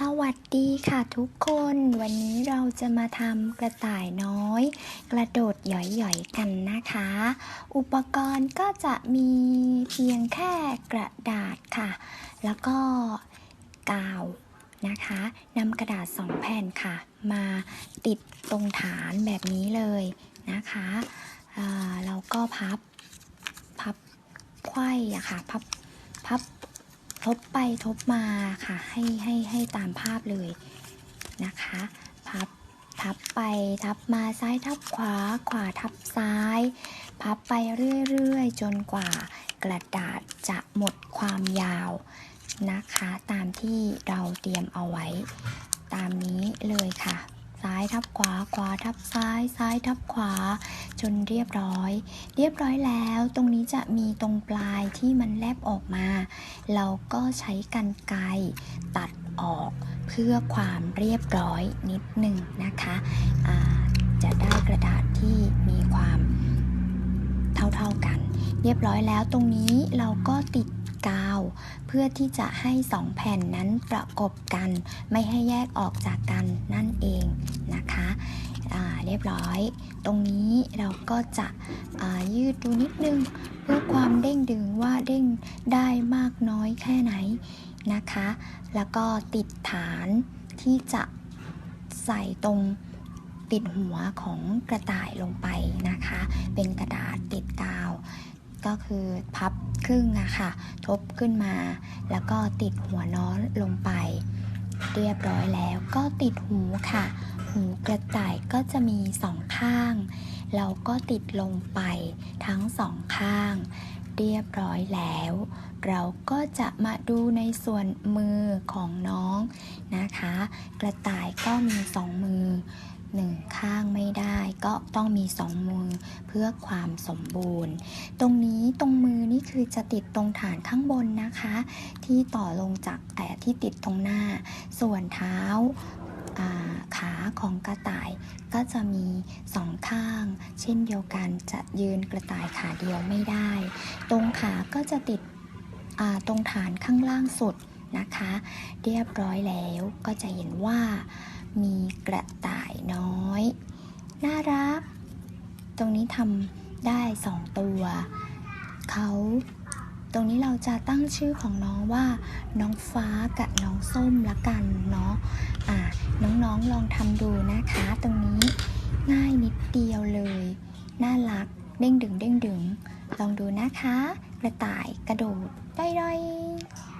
สวัสดีค่ะทุกคน วันนี้เราจะมาทำกระต่ายน้อย กระโดดหย่อยๆกันนะคะ อุปกรณ์ก็จะมีเพียงแค่กระดาษค่ะ แล้วก็กาวนะคะนำกระดาษสองแผ่นค่ะ มาติดตรงฐานแบบนี้เลยนะคะแล้วก็พับ พับไขว้อะค่ะ พับ พับ ทบไปทบมาค่ะ ให้ให้ให้ตามภาพเลยนะคะพับทับไปทับมาซ้ายทับขวาขวาทับซ้าย พับไปเรื่อยๆ จนกว่ากระดาษจะหมดความยาวนะคะ ตามที่เราเตรียมเอาไว้ ตามนี้เลยค่ะ ซ้ายทับขวาขวาทับซ้ายซ้ายทับขวา จนเรียบร้อย เรียบร้อยแล้ว ตรงนี้จะมีตรงปลายที่มันแลบออกมา เราก็ใช้กันไกรตัดออกเพื่อความเรียบร้อยนิดหนึ่งนะคะะจะได้กระดาษที่มีความเท่าๆกัน เรียบร้อยแล้วตรงนี้เราก็ติดกาวเพื่อที่จะให้สองแผ่นนั้นประกบกัน ไม่ให้แยกออกจากกันนั่นเอง รียบร้อย ตรงนี้เราก็จะยืดดูนิดนึง เพื่อความเด้งดึงว่าเด้งได้มากน้อยแค่ไหนนะคะ แล้วก็ติดฐานที่จะใส่ตรงติดหัวของกระต่ายลงไปนะคะ เป็นกระดาษติดกาว ก็คือพับครึ่งอะค่ะ ทบขึ้นมา แล้วก็ติดหัวน้อนลงไป เรียบร้อยแล้วก็ติดหูค่ะ หูกระต่ายก็จะมีสองข้าง เราก็ติดลงไปทั้งสองข้าง เรียบร้อยแล้ว เราก็จะมาดูในส่วนมือของน้องนะคะ กระต่ายก็มีสองมือหนึ่งข้างไม่ได้ก็ต้องมีสองมือเพื่อความสมบูรณ์ ตรงนี้ตรงมือนี่คือจะติดตรงฐานข้างบนนะคะ ที่ต่อลงจากแต่ที่ติดตรงหน้า ส่วนเท้า ขาของกระต่ายก็จะมีสองข้าง เช่นเดียวกันจะยืนกระต่ายขาเดียวไม่ได้ ตรงขาก็จะติดตรงฐานข้างล่างสุดนะคะ เรียบร้อยแล้วก็จะเห็นว่ามีกระต่ายน้อย น่ารัก ตรงนี้ทำได้สองตัว เขา ตรงนี้เราจะตั้งชื่อของน้องว่า น้องฟ้ากับน้องส้มละกันเนาะอ่าน้องๆลองทำดูนะคะ ตรงนี้ง่ายนิดเดียวเลย น่ารักเด้งดึงเด้งดึง ลองดูนะคะ กระต่ายกระโดดได้ๆ